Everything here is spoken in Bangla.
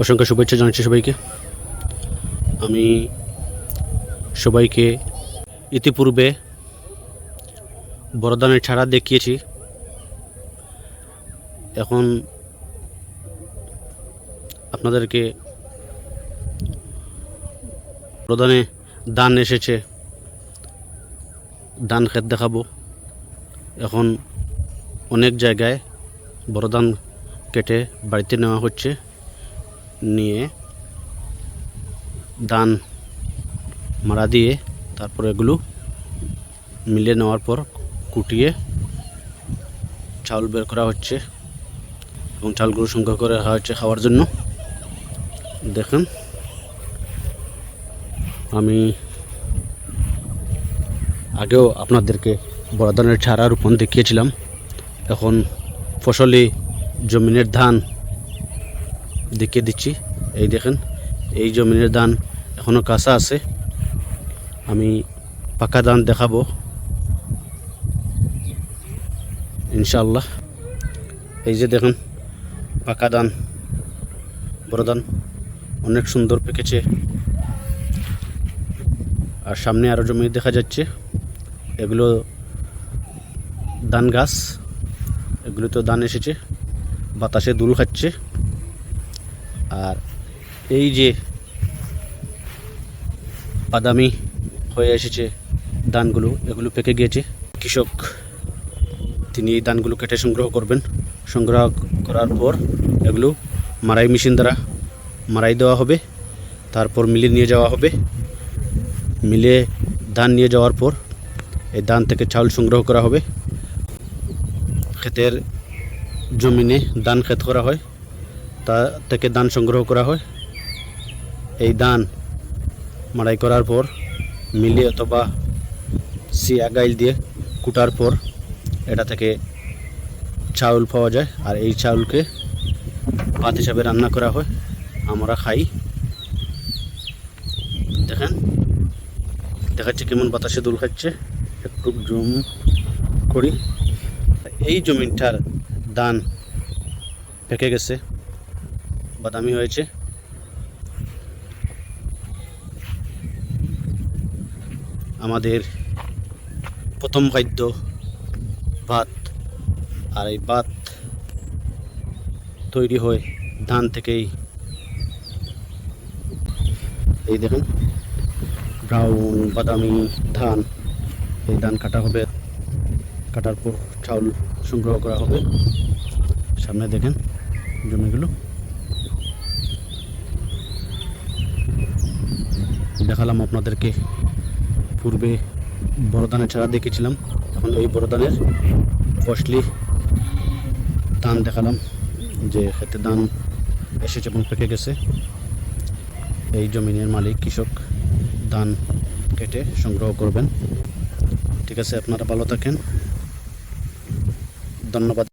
অসংখ্য শুভেচ্ছা জানাচ্ছি সবাইকে। আমি সবাইকে ইতিপূর্বে বড়দানের ছাড়া দেখিয়েছি। এখন আপনাদেরকে প্রধানে দান এসেছে। দান ক্ষেত দেখাবো। এখন অনেক জায়গায় বড় ধান কেটে বাড়িতে নেওয়া হচ্ছে। নিয়ে ধান মারা দিয়ে তারপর এগুলো মিলে নেওয়ার পর কুটিয়ে চাউল বের করা হচ্ছে এবং চালগুলো সংগ্রহ করে রাখা হচ্ছে খাওয়ার জন্য। দেখেন, আমি আগেও আপনাদেরকে বড় ধানের চারা রোপণ দেখিয়েছিলাম। এখন ফসলি জমিনের ধান দেখিয়ে দিচ্ছি। এই দেখেন, এই জমিনের ধান এখনও কাঁচা আছে। আমি পাকা ধান দেখাবো। ইনশাল্লাহ এই যে দেখেন, পাকা ধান, বড় ধান, অনেক সুন্দর পেকেছে। আর সামনে আরও জমি দেখা যাচ্ছে। এগুলো ধান গাছ, এগুলো তো ধান এসেছে। বাতাসে দুল খাচ্ছে। আর এই যে বাদামি হয়ে এসেছে ধানগুলো, এগুলো পেকে গিয়েছে। কৃষক, তিনি এই ধানগুলো কেটে সংগ্রহ করবেন। সংগ্রহ করার পর এগুলো মারাই মেশিন দ্বারা মারাই দেওয়া হবে, তারপর মিলে নিয়ে যাওয়া হবে। মিলে ধান নিয়ে যাওয়ার পর এই ধান থেকে চাউল সংগ্রহ করা হবে। ক্ষেতের জমিনে ধান ক্ষেত করা হয়। তা থেকে ধান সংগ্রহ করা হয়। এই দান মাড়াই করার পর মিলে অথবা সিয়া গাইল দিয়ে কুটার পর এটা থেকে চাউল পাওয়া যায়। আর এই চাউলকে ভাত হিসাবে রান্না করা হয়। আমরা খাই। দেখেন, দেখাচ্ছে কেমন বাতাসে দোল খাচ্ছে। একটু জুম করি। এই জমিটার দান পেকে গেছে। বাদামি হয়েছে। আমাদের প্রথম খাদ্য ভাত, আর এই ভাত তৈরি হয় ধান থেকেই এই দেখুন ব্রাউন বাদামি ধান, এই ধান কাটা হবে, কাটার পর চাউল সংগ্রহ করা হবে। সামনে দেখেন জমিগুলো। দেখালাম আপনাদেরকে। পূর্বে বড় ধানের ছাড়া দেখেছিলাম, এখন এই বড় ধানের ফসলি ধান দেখালাম, যে খেতে ধান এসেছে এবং পেকে গেছে। এই জমিনের মালিক, কৃষক, ধান কেটে সংগ্রহ করবেন। ঠিক আছে, আপনারা ভালো থাকেন। ধন্যবাদ।